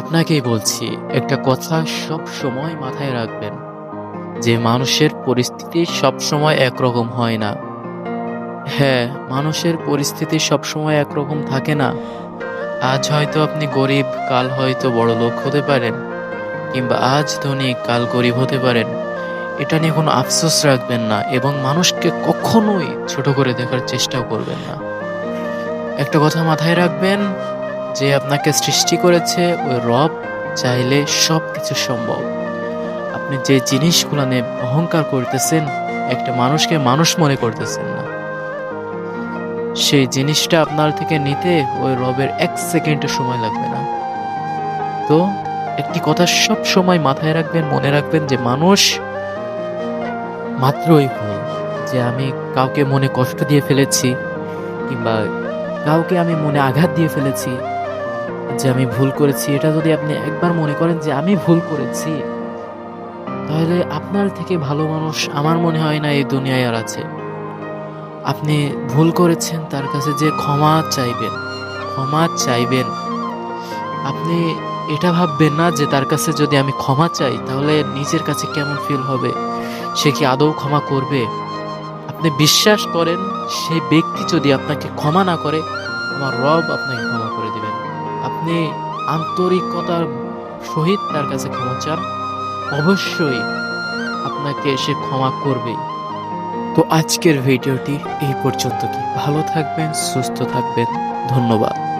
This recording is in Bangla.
আপনাকেই বলছি, একটা কথা সব সময় মাথায় রাখবেন, যে মানুষের পরিস্থিতি সব সময় একরকম হয় না। হ্যাঁ মানুষের পরিস্থিতি সব সময় একরকম থাকে না। আজ হয়তো আপনি গরিব, কাল হয়তো বড় লোক হতে পারেন, কিংবা আজ ধনী, কাল গরিব হতে পারেন। এটা নিয়ে কোনো আফসোস রাখবেন না এবং মানুষকে কখনোই ছোট করে দেখার চেষ্টাও করবেন না। একটা কথা মাথায় রাখবেন যে আপনাকে সৃষ্টি করেছে ওই রব চাইলে সব কিছু সম্ভব। আপনি যে জিনিসগুলো নিয়ে অহংকার করতেছেন, একটা মানুষকে মানুষ মনে করতেছেন না। সেই জিনিসটা আপনার থেকে নিতে ওই রবের এক সেকেন্ডের সময় লাগবে না। তো একটি কথা সব সময় মাথায় রাখবেন, মনে রাখবেন যে মানুষ মাত্রই ভুল, যে আমি কাউকে মনে কষ্ট দিয়ে ফেলেছি কিংবা কাউকে আমি মনে আঘাত দিয়ে ফেলেছি। যে আমি ভুল করেছি, এটা যদি আপনি একবার মনে করেন যে আমি ভুল করেছি, তাহলে আপনার থেকে ভালো মানুষ আমার মনে হয় না এই দুনিয়ায় আর আছে। আপনি ভুল করেছেন, তার কাছে যে ক্ষমা চাইবেন ক্ষমা চাইবেন। আপনি এটা ভাববেন না যে তার কাছে যদি আমি ক্ষমা চাই, তাহলে নিজের কাছে কেমন ফিল হবে? সে কি আদৌ ক্ষমা করবে? আপনি বিশ্বাস করেন সেই ব্যক্তি যদি আপনাকে ক্ষমা না করে, আমার রব আপনাকে ক্ষমা করে আপনি আন্তরিকতার সহিত তার কাছে ক্ষমা চান, অবশ্যই আপনাকে সে ক্ষমা করবে। তো আজকের ভিডিওটি এই পর্যন্ত কি? ভালো থাকবেন, সুস্থ থাকবেন। ধন্যবাদ।